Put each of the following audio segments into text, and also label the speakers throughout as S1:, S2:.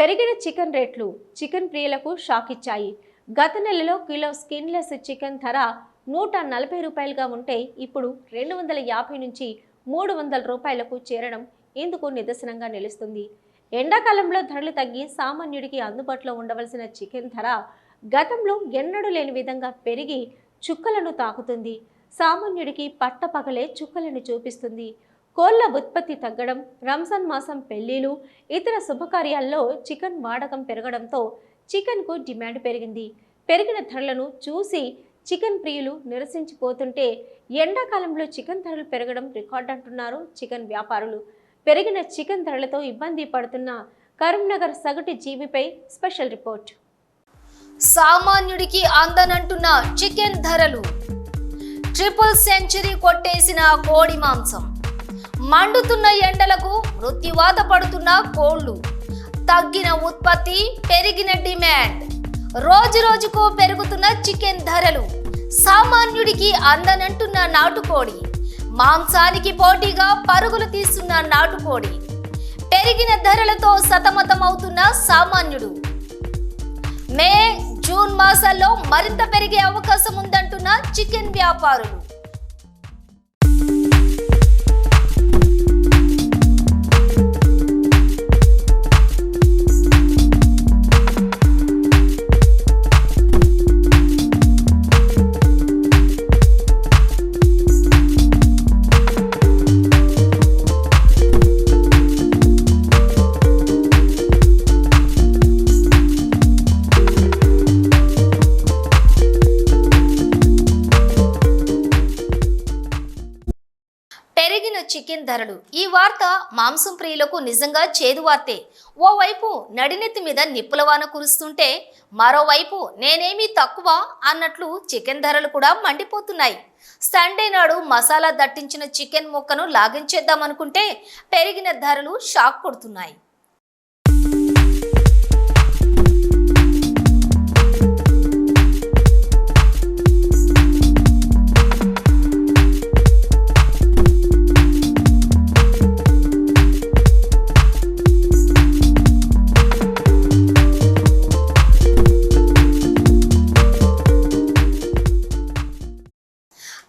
S1: పెరిగిన చికెన్ రేట్లు చికెన్ ప్రియులకు షాక్ ఇచ్చాయి గత నెలలో కిలో స్కిన్లెస్ చికెన్ ధర నూట నలభై రూపాయలుగా ఉంటే ఇప్పుడు రెండు వందల యాభై నుంచి మూడు వందల రూపాయలకు చేరడం ఇందుకు నిదర్శనంగా నిలుస్తుంది. ఎండాకాలంలో ధరలు తగ్గి సామాన్యుడికి అందుబాటులో ఉండవలసిన చికెన్ ధర గతంలో ఎన్నడూ లేని విధంగా పెరిగి చుక్కలను తాకుతుంది. సామాన్యుడికి పట్టపగలే చుక్కలను చూపిస్తుంది. కోళ్ళ ఉత్పత్తి తగ్గడం రంజాన్ మాసం పెళ్ళిలు ఇతర శుభకార్యాల్లో చికెన్ వాడకం పెరగడంతో చికెన్కు డిమాండ్ పెరిగింది. పెరిగిన ధరలను చూసి చికెన్ ప్రియులు నిరసించిపోతుంటే ఎండాకాలంలో చికెన్ ధరలు పెరగడం రికార్డ్ అంటున్నారు చికెన్ వ్యాపారులు. పెరిగిన చికెన్ ధరలతో ఇబ్బంది పడుతున్న కరీంనగర్ సగటు జీవిపై స్పెషల్ రిపోర్ట్.
S2: సామాన్యుడికి అందనంటున్న చికెన్ ధరలు. ట్రిపుల్ సెంచరీ కొట్టేసిన కోడి మాంసం. మండుతున్న ఎండలకు మృత్యువాత పడుతున్న కోళ్ళు. తగ్గిన ఉత్పత్తి పెరిగిన డిమాండ్. రోజు రోజుకు పెరుగుతున్న చికెన్ ధరలు. సామాన్యుడికి అందనంటున్న నాటుకోడి. మాంసానికి పోటీగా పరుగులు తీస్తున్న నాటుకోడి. పెరిగిన ధరలతో సతమతమవుతున్న సామాన్యుడు. మే జూన్ మాసాల్లో మరింత పెరిగే అవకాశం ఉందంటున్న చికెన్ వ్యాపారులు. చికెన్ ధరలు. ఈ వార్త మాంసం ప్రియులకు నిజంగా చేదు వార్తే. ఓవైపు నడినెత్తి మీద నిప్పులవాన కురుస్తుంటే మరోవైపు నేనేమీ తక్కువ అన్నట్లు చికెన్ ధరలు కూడా మండిపోతున్నాయి. సండే నాడు మసాలా దట్టించిన చికెన్ ముక్కను లాగించేద్దామనుకుంటే పెరిగిన ధరలు షాక్ కొడుతున్నాయి.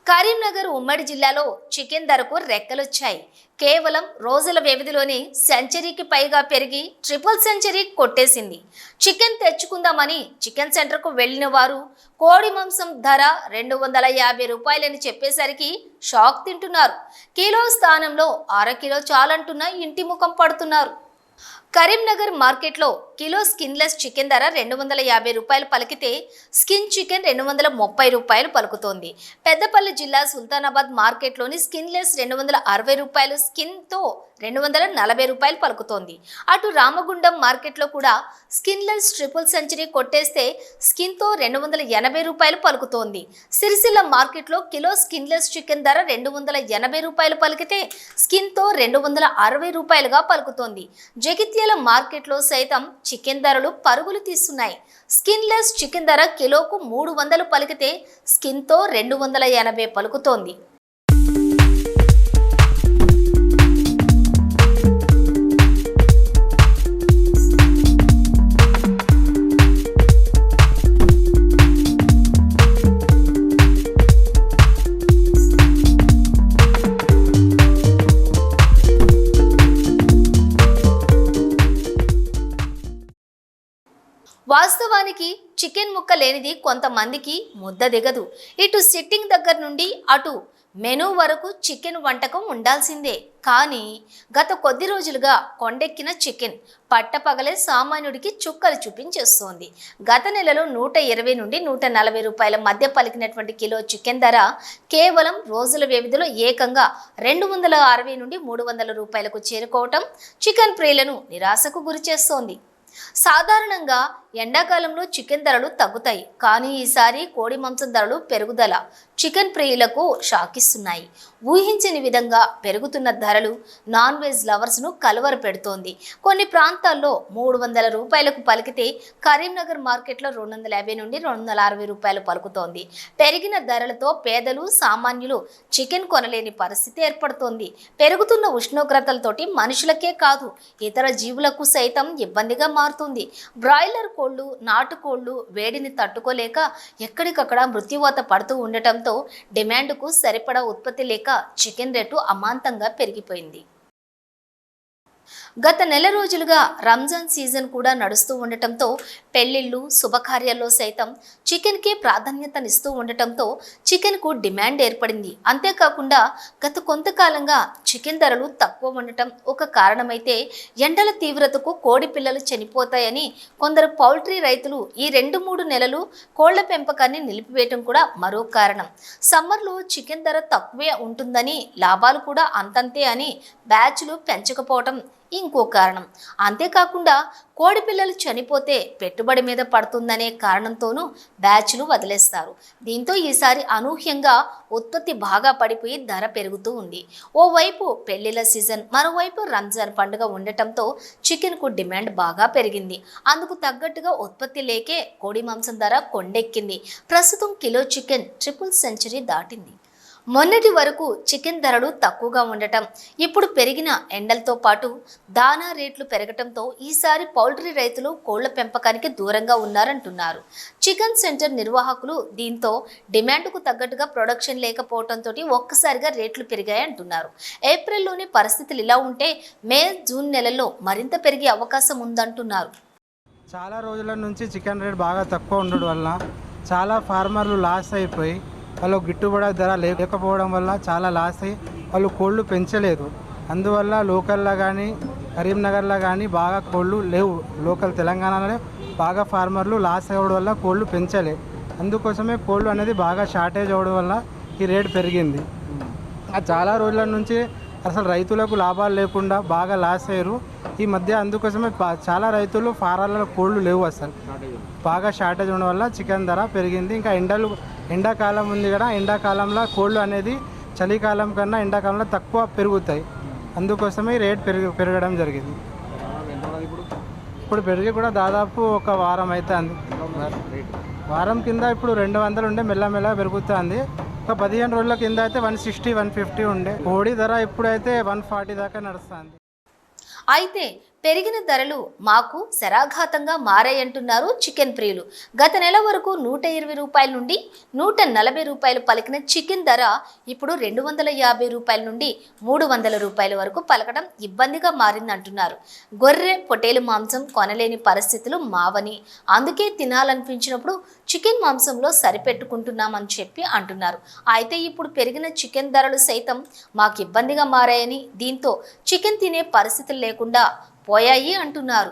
S2: కరీంనగర్ ఉమ్మడి జిల్లాలో చికెన్ ధరకు రెక్కలొచ్చాయి. కేవలం రోజుల వ్యవధిలోనే సెంచరీకి పైగా పెరిగి ట్రిపుల్ సెంచరీ కొట్టేసింది. చికెన్ తెచ్చుకుందామని చికెన్ సెంటర్కు వెళ్ళిన వారు కోడి మాంసం ధర రెండు వందల యాభై రూపాయలని చెప్పేసరికి షాక్ తింటున్నారు. కిలో స్థానంలో అర కిలో చాలంటున్న ఇంటి ముఖం పడుతున్నారు. కరీంనగర్ మార్కెట్లో కిలో స్కిన్లెస్ చికెన్ ధర రెండు వందల యాభై రూపాయలు పలికితే స్కిన్ చికెన్ రెండు వందల ముప్పై రూపాయలు పలుకుతోంది. పెద్దపల్లి జిల్లా సుల్తానాబాద్ మార్కెట్లోని స్కిన్లెస్ రెండు వందల అరవై రూపాయలు స్కిన్తో రెండు వందల నలభై రూపాయలు పలుకుతోంది. అటు రామగుండం మార్కెట్లో కూడా స్కిన్లెస్ ట్రిపుల్ సెంచరీ కొట్టేస్తే స్కిన్తో రెండు వందల ఎనభై రూపాయలు పలుకుతోంది. సిరిసిల్ల మార్కెట్లో కిలో స్కిన్లెస్ చికెన్ ధర రెండు వందల ఎనభై రూపాయలు పలికితే స్కిన్తో రెండు వందల అరవై రూపాయలుగా పలుకుతోంది. జగిత్యాల మార్కెట్లో సైతం చికెన్ ధరలు పరుగులు తీస్తున్నాయి. స్కిన్లెస్ చికెన్ ధర కిలోకు మూడు వందలు పలికితే స్కిన్తో రెండు వందల ఎనభై పలుకుతోంది. వాస్తవానికి చికెన్ ముక్క లేనిది కొంతమందికి ముద్ద దిగదు. ఇటు సిట్టింగ్ దగ్గర నుండి అటు మెనూ వరకు చికెన్ వంటకం ఉండాల్సిందే. కానీ గత కొద్ది రోజులుగా కొండెక్కిన చికెన్ పట్టపగలే సామాన్యుడికి చుక్కలు చూపించేస్తోంది. గత నెలలో నూట ఇరవై నుండి నూట నలభై రూపాయల మధ్య పలికినటువంటి కిలో చికెన్ ధర కేవలం రోజుల వ్యవధిలో ఏకంగా రెండు వందల అరవై నుండి మూడు వందల రూపాయలకు చేరుకోవటం చికెన్ ప్రియులను నిరాశకు గురిచేస్తోంది. సాధారణంగా ఎండాకాలంలో చికెన్ ధరలు తగ్గుతాయి. కానీ ఈసారి కోడి మాంసం ధరలు పెరుగుదల. చికెన్ ప్రియులకు షాకిస్తున్నాయి. ఊహించని విధంగా పెరుగుతున్న ధరలు నాన్ వెజ్ లవర్స్ను కలవర పెడుతోంది. కొన్ని ప్రాంతాల్లో మూడు వందల రూపాయలకు పలికితే కరీంనగర్ మార్కెట్లో రెండు వందల యాభై నుండి రెండు వందల అరవై రూపాయలు పలుకుతోంది. పెరిగిన ధరలతో పేదలు సామాన్యులు చికెన్ కొనలేని పరిస్థితి ఏర్పడుతోంది. పెరుగుతున్న ఉష్ణోగ్రతలతోటి మనుషులకే కాదు ఇతర జీవులకు సైతం ఇబ్బందిగా మారుతుంది. బ్రాయిలర్ కోళ్ళు నాటుకోళ్ళు వేడిని తట్టుకోలేక ఎక్కడికక్కడ మృత్యువాత పడుతూ ఉండటంతో డిమాండ్కు సరిపడా ఉత్పత్తి లేక చికెన్ రేటు అమాంతంగా పెరిగిపోయింది. గత నెల రోజులుగా రంజాన్ సీజన్ కూడా నడుస్తూ ఉండటంతో పెళ్ళిళ్ళు శుభకార్యాల్లో సైతం చికెన్కే ప్రాధాన్యతనిస్తూ ఉండటంతో చికెన్కు డిమాండ్ ఏర్పడింది. అంతేకాకుండా గత కొంతకాలంగా చికెన్ ధరలు తక్కువ ఉండటం ఒక కారణమైతే ఎండల తీవ్రతకు కోడి పిల్లలు చనిపోతాయని కొందరు పౌల్ట్రీ రైతులు ఈ రెండు మూడు నెలలు కోళ్ళ పెంపకాన్ని నిలిపివేయటం కూడా మరో కారణం. సమ్మర్లో చికెన్ ధర తక్కువే ఉంటుందని లాభాలు కూడా అంతంతే అని బ్యాచ్లు పెంచకపోవటం ఇంకో కారణం. అంతేకాకుండా కోడి పిల్లలు చనిపోతే పెట్టుబడి మీద పడుతుందనే కారణంతోనూ బ్యాచ్ను వదిలేస్తారు. దీంతో ఈసారి అనూహ్యంగా ఉత్పత్తి బాగా పడిపోయి ధర పెరుగుతూ ఉంది. ఓవైపు పెళ్ళిళ్ళ సీజన్ మరోవైపు రంజాన్ పండుగ ఉండటంతో చికెన్కు డిమాండ్ బాగా పెరిగింది. అందుకు తగ్గట్టుగా ఉత్పత్తి లేకే కోడి మాంసం ధర కొండెక్కింది. ప్రస్తుతం కిలో చికెన్ ట్రిపుల్ సెంచరీ దాటింది. మొన్నటి వరకు చికెన్ ధరలు తక్కువగా ఉండటం ఇప్పుడు పెరిగిన ఎండలతో పాటు దానా రేట్లు పెరగటంతో ఈసారి పౌల్ట్రీ రైతులు కోళ్ళ పెంపకానికి దూరంగా ఉన్నారంటున్నారు. చికెన్ సెంటర్ నిర్వాహకులు దీంతో డిమాండ్కు తగ్గట్టుగా ప్రొడక్షన్ లేకపోవడంతో ఒక్కసారిగా రేట్లు పెరిగాయంటున్నారు. ఏప్రిల్లోని పరిస్థితులు ఇలా ఉంటే మే జూన్ నెలల్లో మరింత పెరిగే అవకాశం ఉందంటున్నారు.
S3: చాలా రోజుల నుంచి చికెన్ రేట్ బాగా తక్కువ ఉండడం వల్ల చాలా ఫార్మర్లు లాస్ అయిపోయి వాళ్ళు గిట్టుబాటు ధర లేకపోవడం వల్ల చాలా లాస్ అయ్యి వాళ్ళు కోళ్ళు పెంచలేదు. అందువల్ల లోకల్లో కానీ కరీంనగర్లో కానీ బాగా కోళ్ళు లేవు. లోకల్ తెలంగాణలో బాగా ఫార్మర్లు లాస్ అవ్వడం వల్ల కోళ్ళు పెంచలే. అందుకోసమే కోళ్ళు అనేది బాగా షార్టేజ్ అవ్వడం వల్ల ఈ రేట్ పెరిగింది. ఆ చాలా రోజుల నుంచి అసలు రైతులకు లాభాలు లేకుండా బాగా లాస్ అయ్యారు. ఈ మధ్య అందుకోసమే చాలా రైతులు ఫారాలలో కోళ్ళు లేవు అసలు. బాగా షార్టేజ్ ఉండడం వల్ల చికెన్ ధర పెరిగింది. ఇంకా ఎండలు ఎండాకాలం ఉంది కదా ఎండాకాలంలో కోళ్ళు అనేది చలికాలం కన్నా ఎండాకాలంలో తక్కువ పెరుగుతాయి. అందుకోసమే రేట్ పెరిగి పెరగడం జరిగింది. ఇప్పుడు పెరిగి కూడా దాదాపు ఒక వారం అవుతుంది వారం కింద ఇప్పుడు రెండు వందలు ఉండే మెల్లమెల్ల పెరుగుతుంది. ఒక పదిహేను రోజుల కింద అయితే వన్ సిక్స్టీ వన్ ఫిఫ్టీ ఉండే. కోడి ధర ఇప్పుడైతే వన్ ఫార్టీ దాకా నడుస్తుంది.
S2: అయితే పెరిగిన ధరలు మాకు శరాఘాతంగా మారాయంటున్నారు చికెన్ ప్రియులు. గత నెల వరకు నూట ఇరవై రూపాయల నుండి నూట నలభై రూపాయలు పలికిన చికెన్ ధర ఇప్పుడు రెండు వందల యాభై రూపాయల నుండి మూడు వందల రూపాయల వరకు పలకడం ఇబ్బందిగా మారిందంటున్నారు. గొర్రె పొటేలు మాంసం కొనలేని పరిస్థితులు మావని. అందుకే తినాలనిపించినప్పుడు చికెన్ మాంసంలో సరిపెట్టుకుంటున్నామని చెప్పి అంటున్నారు. అయితే ఇప్పుడు పెరిగిన చికెన్ ధరలు సైతం మాకు ఇబ్బందిగా మారాయని దీంతో చికెన్ తినే పరిస్థితులు లేకుండా పోయాయి అంటున్నారు.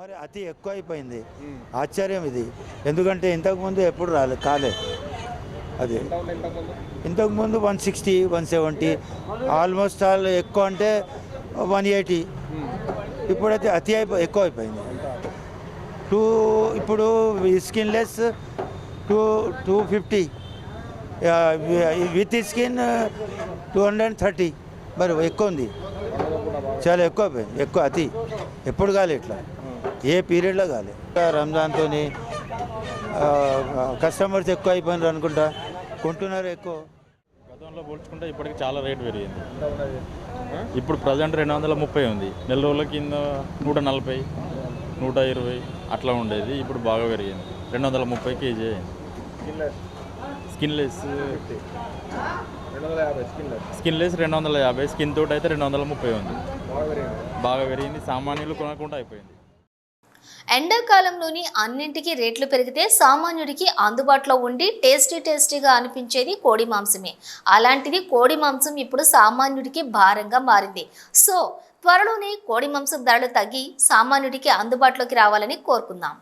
S4: మరి అతి ఎక్కువ అయిపోయింది ఆశ్చర్యం ఇది. ఎందుకంటే ఇంతకుముందు ఎప్పుడు రాలే కాలే. అది. ఇంతకుముందు one sixty one seventy almost all ఎక్కువ అంటే వన్ ఎయిటీ. ఇప్పుడైతే అతి అయిపో ఎక్కువ అయిపోయింది టూ ఇప్పుడు skinless two two fifty. With skin two hundred thirty. మరి ఎక్కువ ఉంది. చాలా ఎక్కువ ఎక్కువ అతి. ఎప్పుడు కాలే ఇట్లా. ఏ పీరియడ్లో కాలే. రంజాన్తో కస్టమర్స్ ఎక్కువ అయిపోయినారు అనుకుంటా. కొంటున్నారు ఎక్కువ.
S5: గతంలో పోల్చుకుంటే ఇప్పటికి చాలా రేటు పెరిగింది. ఇప్పుడు ప్రజెంట్ రెండు వందల ముప్పై ఉంది. నెల రోజుల కింద నూట నలభై నూట ఇరవై అట్లా ఉండేది. ఇప్పుడు బాగా పెరిగింది. రెండు వందల ముప్పై కేజీ స్కిన్లెస్. స్కిన్లెస్. రెండు వందల యాభై స్కిన్ తోటి అయితే రెండు వందల ముప్పై ఉంది. బాగా పెరిగింది సామాన్యులు కొనకుండా అయిపోయింది.
S2: ఎండాకాలంలోని అన్నింటికీ రేట్లు పెరిగితే సామాన్యుడికి అందుబాటులో ఉండి టేస్టీ టేస్టీగా అనిపించేది కోడి మాంసమే. అలాంటిది కోడి మాంసం ఇప్పుడు సామాన్యుడికి భారంగా మారింది. సో త్వరలోనే కోడి మాంసం ధరలు తగ్గి సామాన్యుడికి అందుబాటులోకి రావాలని కోరుకుందాం.